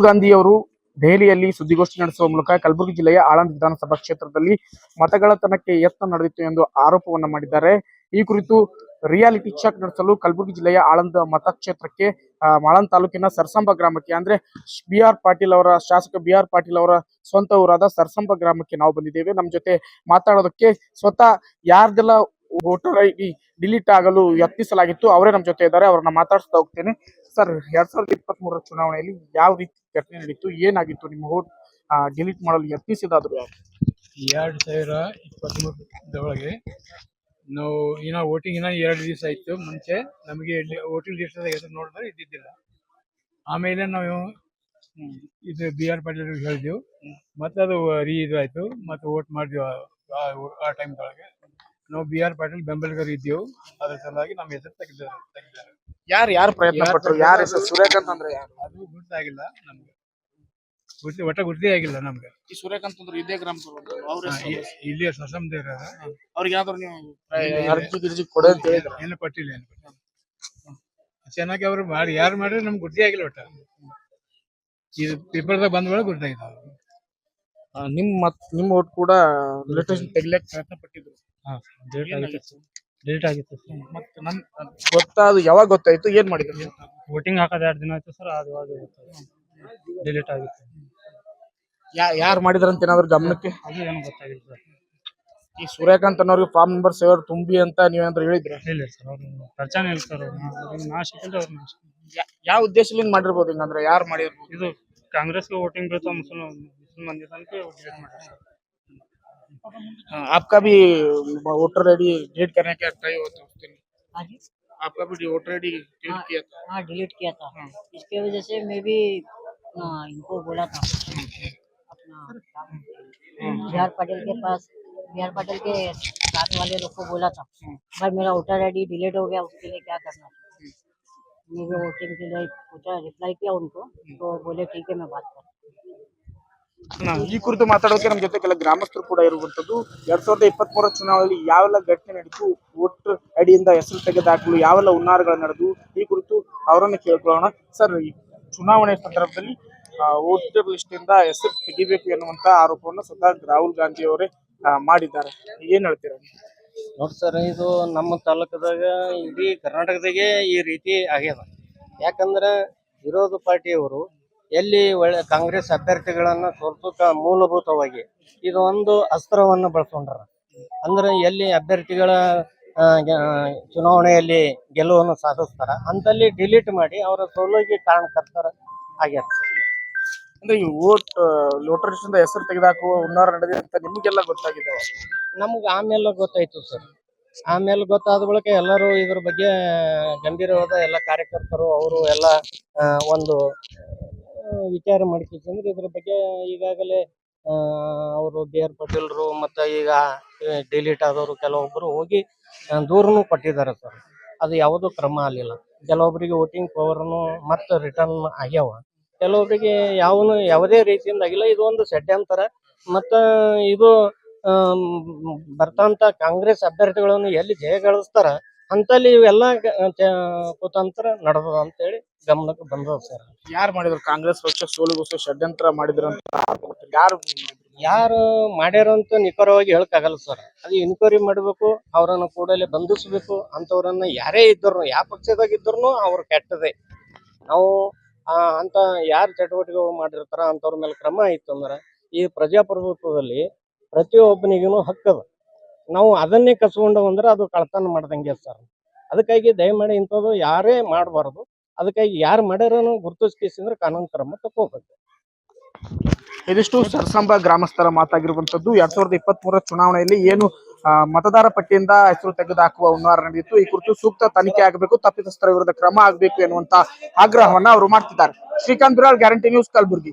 ರಾಹುಲ್ ಗಾಂಧಿ ಅವರು ದೆಹಲಿಯಲ್ಲಿ ಸುದ್ದಿಗೋಷ್ಠಿ ನಡೆಸುವ ಮೂಲಕ ಕಲಬುರಗಿ ಜಿಲ್ಲೆಯ ಆಳಂದ ವಿಧಾನಸಭಾ ಕ್ಷೇತ್ರದಲ್ಲಿ ಮತಗಳತನಕ್ಕೆ ಯತ್ನ ನಡೆದಿತ್ತು ಎಂದು ಆರೋಪವನ್ನು ಮಾಡಿದ್ದಾರೆ. ಈ ಕುರಿತು ರಿಯಾಲಿಟಿ ಚೆಕ್ ನಡೆಸಲು ಕಲಬುರಗಿ ಜಿಲ್ಲೆಯ ಆಳಂದ ಮತಕ್ಷೇತ್ರಕ್ಕೆ ಆಳಂದ್ ತಾಲೂಕಿನ ಸರ್ಸಂಬ ಗ್ರಾಮಕ್ಕೆ, ಅಂದ್ರೆ ಬಿ ಆರ್ ಪಾಟೀಲ್ ಅವರ ಶಾಸಕ ಬಿ ಆರ್ ಪಾಟೀಲ್ ಅವರ ಸ್ವಂತ ಊರಾದ ಸರ್ಸಂಬ ಗ್ರಾಮಕ್ಕೆ ನಾವು ಬಂದಿದ್ದೇವೆ. ನಮ್ಮ ಜೊತೆ ಮಾತಾಡೋದಕ್ಕೆ ಸ್ವತಃ ಯಾರ್ದೆಲ್ಲ ವೋಟರ್ ಐ ಡಿ ಡಿಲೀಟ್ ಆಗಲು ಯತ್ನಿಸಲಾಗಿತ್ತು. ಅವರೇ ನಮ್ಮ ಜೊತೆ ಇದ್ದಾರೆ ಅವ್ರನ್ನ ಮಾತಾಡ್ಸ್ತಾ ಹೋಗ್ತೇನೆ. ಸರ್ ಎರಡ್ ಸಾವಿರದ ಇಪ್ಪತ್ತ್ ಮೂರರ ಚುನಾವಣೆಯಲ್ಲಿ ಯಾವ ರೀತಿ ಘಟನೆ ನಡೀತು ಏನಾಗಿತ್ತು ನಿಮ್ಮ ವೋಟ್ ಡಿಲೀಟ್ ಮಾಡಲು ಯತ್ನಿಸಿದಾದ್ರು ಎರಡು ಸಾವಿರ ಇಪ್ಪತ್ತ್ಮೂರದೊಳಗೆ ನಾವು ಇನ್ನ ವೋಟಿಂಗ್ ಇನ್ನ ಎರಡು ದಿವಸ ಆಯ್ತು. ಮುಂಚೆ ನಮಗೆ ವೋಟಿಂಗ್ ಲಿಸ್ಟ್ ಎದುರು ನೋಡಿದ್ರೆ ಇದ್ದಿದ್ದಿಲ್ಲ. ಆಮೇಲೆ ನಾವು ಇದು ಬಿ ಆರ್ ಪಾಟೀಲ್ ಹೇಳಿದ್ವಿ. ಮತ್ತೆ ಅದು ರೀ ಇದು ಆಯ್ತು. ಮತ್ತೆ ವೋಟ್ ಮಾಡಿದ್ವಿ ಆ- ಟೈಮ್ ಆ ಟೈಮ್ದೊಳಗೆ ನಾವು ಬಿ ಆರ್ ಪಾಟೀಲ್ ಬೆಂಬಲಿಗರು ಇದ್ದೇವೆ. ಅದ್ರ ಸಲುವಾಗಿ ನಮ್ಮ ಹೆಸರು ತೆಗೆದಾರೆ ತೆಗೆದಾರೆ ಯಾರು ಯಾರು ಪ್ರಯತ್ನ ಯಾರ್ ಪಟ್ಟರು ಯಾರ ಹೆಸರು? ಸೂರ್ಯಕಾಂತ್ ಅಂದ್ರೆ ಯಾರು? ಅದು ಗುರ್ತಾಗಿಲ್ಲ ನಮ್ಗೆ. ಗುರ್ತಿ ಒಟ್ಟ ಗುರ್ತಿ ಆಗಿಲ್ಲ ನಮ್ಗೆ. ಈ ಸೂರ್ಯಕಾಂತ್ ಅಂದ್ರೆ ಇದೇ ಗ್ರಾಮದವರು ಅವ್ರ ಇಲ್ಲಿ ಸಸಂದೇರ ಅವ್ರಿಗೆ ಯಾವ್ದಾರು ನೀವು ಅರ್ಜಿ ಗಿರ್ಜಿ ಕೊಡ ಅಂತ ಹೇಳಿದ್ರ. ಏನು ಕೊಟ್ಟಿಲ್ಲ ಏನು ಚೆನ್ನಾಗಿ ಅವ್ರು ಮಾಡಿ ಯಾರು ಮಾಡಿದ್ರೆ ನಮ್ಗೆ ಗುರ್ತಿ ಆಗಿಲ್ಲ ಒಟ್ಟ. ಇದು ಪೇಪರ್ದಾಗ ಬಂದ ಒಳಗೆ ಗುರ್ತಾಗಿದ್ದಾವೆ ನಿಮ್ ಮತ್ ನಿಮ್ ಓಟ್ ಕೂಡ ರಿಲೇಟೇಷನ್ ತೆಗಿಲಕ್ ಪ್ರಯತ್ನ ಪಟ್ಟಿದ್ರು. ಡಿಲೀಟ್ ಆಗಿತ್ತು. ಸರ್ ಮತ್ತೆ ನನ್ ಗೊತ್ತಾದ ಯಾವಾಗ ಗೊತ್ತಾಯ್ತು? ಏನ್ ಮಾಡಿದ್ರು ನೀವು? ವೋಟಿಂಗ್ ಹಾಕೋದು ಎರಡು ದಿನ ಆಯ್ತು ಸರ್ ಅದು ಅದು ಡಿಲೀಟ್ ಆಗಿತ್ತು. ಯಾ- ಯಾರು ಮಾಡಿದ್ರಂತ ಏನಾದ್ರು ಗಮನಕ್ಕೆ? ಅದು ಏನು ಗೊತ್ತಾಗಿಲ್ಲ ಸರ್ ಈ ಸೂರ್ಯಕಾಂತ್ ಅನ್ನೋರಿಗೆ ಫಾರ್ಮ್ ನಂಬರ್ ಸೇವರ್ ತುಂಬಿ ಅಂತ ನೀವೇನಾದ್ರು ಹೇಳಿದ್ರ? ಇಲ್ಲ ಸರ್ ಅವ್ರು ಪರಿಚಯ ಇಲ್ಲ ಸರ್ ಅವ್ರು. ನಾ ಸಿಕ್ಕಿಲ್ಲ ಅವ್ರು ನಾ ಸಿಕ್ಕಿಲ್ಲ. ಯಾವ ಉದ್ದೇಶದಿಂದ ಮಾಡಿರ್ಬೋದು ಹಿಂಗಂದ್ರೆ? ಯಾರು ಮಾಡಿರ್ಬೋದು? ಇದು ಕಾಂಗ್ರೆಸ್ಗೆ ವೋಟಿಂಗ್ ಬೀಳ್ತಾವ ಮುಸಲ್ಮಾನ್ ಮುಸಲ್ಮಾನ್ ಮಂದಿ ತನಕ ಡಿಲೀಟ್ ಸರ್ आपका भी वोटर आईडी डिलीट करने का ट्राई होता है हाँ जी। आपका भी वोटर आईडी डिलीट किया था? हाँ डिलीट किया था। इसके वजह से मैं भी आ, इनको बोला था। अपना बिहार पटेल के पास बिहार पटेल के साथ वाले लोग को बोला था। भाई मेरा वोटर आईडी डिलीट हो गया उसके लिए क्या करना चाहिए मैंने वोटिंग के लिए पूछा रिप्लाई किया उनको तो बोले ठीक है मैं बात कर ಈ ಕುರಿತು ಮಾತಾಡೋಕೆ ನಮ್ಮ ಜೊತೆ ಕೆಲ ಗ್ರಾಮಸ್ಥರು ಕೂಡ ಇರುವಂತದ್ದು ಎರಡ್ ಸಾವಿರದ ಇಪ್ಪತ್ತ್ ಮೂರ ಚುನಾವಣೆಯಲ್ಲಿ ಯಾವೆಲ್ಲ ಘಟನೆ ನಡೆದು ವೋಟರ್ ಅಡಿಯಿಂದ ಹೆಸರು ತೆಗೆದಾಕಲು, ಯಾವೆಲ್ಲ ಹುನ್ನಾರಗಳು ನಡೆದು, ಈ ಕುರಿತು ಅವರನ್ನು ಕೇಳ್ಕೊಳ್ಳೋಣ. ಸರ್, ಈ ಚುನಾವಣೆ ಸಂದರ್ಭದಲ್ಲಿ ವೋಟರ್ ಲಿಸ್ಟ್ ಇಂದ ಹೆಸರು ತೆಗಿಬೇಕು ಎನ್ನುವಂತ ಆರೋಪವನ್ನು ಸ್ವತಃ ರಾಹುಲ್ ಗಾಂಧಿ ಅವರೇ ಮಾಡಿದ್ದಾರೆ. ಏನ್ ಹೇಳ್ತೀರಾ? ನೋಡಿ ಸರ್, ಇದು ನಮ್ಮ ತಾಲೂಕದಾಗ ಇಡೀ ಕರ್ನಾಟಕದಾಗೆ ಈ ರೀತಿ ಆಗ್ಯದ. ಯಾಕಂದ್ರೆ ವಿರೋಧ ಪಾರ್ಟಿಯವರು ಎಲ್ಲಿ ಒಳ್ಳೆ ಕಾಂಗ್ರೆಸ್ ಅಭ್ಯರ್ಥಿಗಳನ್ನ ಸೋಲ್ಸೋಕ ಮೂಲಭೂತವಾಗಿ ಇದು ಒಂದು ಅಸ್ತ್ರವನ್ನು ಬಳಸ್ಕೊಂಡ್ರ. ಅಂದ್ರೆ ಎಲ್ಲಿ ಅಭ್ಯರ್ಥಿಗಳ ಚುನಾವಣೆಯಲ್ಲಿ ಗೆಲುವನ್ನು ಸಾಧಿಸ್ತಾರ ಅಂತಲ್ಲಿ ಡಿಲೀಟ್ ಮಾಡಿ ಅವರ ಸೋಲಿಗೆ ಕಾರಣಕರ್ತರ ಆಗ್ಯಾರ. ಅಂದ್ರೆ ಈ ವೋಟ್ ಇಂದ ಹೆಸರು ತೆಗೆದಾಕು ಹುನ್ನಾರ ನಡೆದಿದೆ ಅಂತ ನಿಮಗೆಲ್ಲ ಗೊತ್ತಾಗಿದೆ? ನಮ್ಗೆ ಆಮೇಲೆ ಗೊತ್ತಾಯ್ತು ಸರ್. ಆಮೇಲೆ ಗೊತ್ತಾದ ಬಳಿಕ ಎಲ್ಲರೂ ಇದ್ರ ಬಗ್ಗೆ ಗಂಭೀರವಾದ ಎಲ್ಲ ಕಾರ್ಯಕರ್ತರು ಅವರು ಎಲ್ಲ ಒಂದು ವಿಚಾರ ಮಾಡ್ಕಿಂದ್ರೆ ಇದ್ರ ಬಗ್ಗೆ ಈಗಾಗಲೇ ಅವರು ಬಿ ಆರ್ ಪಾಟೀಲ್ರು ಮತ್ತು ಈಗ ಡಿಲೀಟ್ ಆದವರು ಕೆಲವೊಬ್ಬರು ಹೋಗಿ ದೂರನು ಕೊಟ್ಟಿದ್ದಾರೆ ಸರ್. ಅದು ಯಾವುದೂ ಕ್ರಮ ಆಗಲಿಲ್ಲ. ಕೆಲವೊಬ್ಬರಿಗೆ ವೋಟಿಂಗ್ ಪವರ್ನು ಮತ್ತೆ ರಿಟರ್ನ್ ಆಗ್ಯಾವ. ಕೆಲವೊಬ್ಬರಿಗೆ ಯಾವನು, ಯಾವುದೇ ರೀತಿಯಿಂದ ಆಗಿಲ್ಲ. ಇದು ಒಂದು ಷಡ್ಯಂತರ. ಮತ್ತು, ಇದು ಬರ್ತಂಥ ಕಾಂಗ್ರೆಸ್ ಅಭ್ಯರ್ಥಿಗಳನ್ನು ಎಲ್ಲಿ ಜಯಗಳಿಸ್ತಾರ ಅಂತಲ್ಲಿ ಇವೆಲ್ಲ ಕುತಂತ್ರ ನಡೆದದ ಅಂತೇಳಿ ಗಮನಕ್ಕೆ ಬಂದದ ಸರ್. ಯಾರು ಮಾಡಿದ್ರು? ಕಾಂಗ್ರೆಸ್ ಪಕ್ಷ ಸೋಲಿಗೋಸ್ಕರ ಷಡ್ಯಂತ್ರ ಮಾಡಿದ್ರು ಅಂತ ಯಾರು ಯಾರು ಮಾಡ್ಯಾರಂತ ನಿಖರವಾಗಿ ಹೇಳಕ್ಕಾಗಲ್ಲ ಸರ್. ಅದು ಎನ್ಕ್ವೈರಿ ಮಾಡಬೇಕು ಅವರನ್ನು ಕೂಡಲೇ ಬಂಧಿಸಬೇಕು ಅಂತವರನ್ನ ಯಾರೇ ಇದ್ರು ಯಾವ ಪಕ್ಷದಾಗ ಇದ್ರು ಅವ್ರು ಕೆಟ್ಟದೆ ನಾವು ಆ, ಅಂತ ಯಾರು ಚಟುವಟಿಕೆಗಳು ಮಾಡಿರ್ತಾರ ಅಂತವ್ರ ಮೇಲೆ ಕ್ರಮ ಆಯ್ತು ಅಂದ್ರೆ ಈ ಪ್ರಜಾಪ್ರಭುತ್ವದಲ್ಲಿ ಪ್ರತಿಯೊಬ್ಬನಿಗೂ ಹಕ್ಕದ. ನಾವು ಅದನ್ನೇ ಕಸ್ಕೊಂಡು ಅಂದ್ರೆ ಅದು ಕಳ್ತನ ಮಾಡ್ದಂಗೆ ಸರ್. ಅದಕ್ಕಾಗಿ ದಯಮಾಡಿ ಇಂಥದ್ದು ಯಾರೇ ಮಾಡಬಾರ್ದು. ಅದಕ್ಕಾಗಿ ಯಾರು ಮಾಡ್ಯಾರನು ಗುರುತಿಸ್ಕೇಸಿದ್ರೆ ಕಾನೂನು ಕ್ರಮ ತಗೋಬೇಕು. ಇದಿಷ್ಟು ಸರ್ಸಂಬ ಗ್ರಾಮಸ್ಥರ ಮಾತಾಗಿರುವಂತದ್ದು ಎರಡ್ ಸಾವಿರದ ಇಪ್ಪತ್ತ್ ಮೂರ ಚುನಾವಣೆಯಲ್ಲಿ ಏನು ಮತದಾರ ಪಟ್ಟಿಯಿಂದ ಹೆಸರು ತೆಗೆದುಹಾಕುವ ಹುನ್ನಾರ ನಡೆಯಿತು ಈ ಕುರಿತು ಸೂಕ್ತ ತನಿಖೆ ಆಗಬೇಕು, ತಪ್ಪಿತಸ್ಥರ ವಿರುದ್ಧ ಕ್ರಮ ಆಗಬೇಕು ಎನ್ನುವಂತ ಆಗ್ರಹವನ್ನ ಅವರು ಮಾಡ್ತಿದ್ದಾರೆ. Srikanth Biral, guarantee news, Kalaburagi.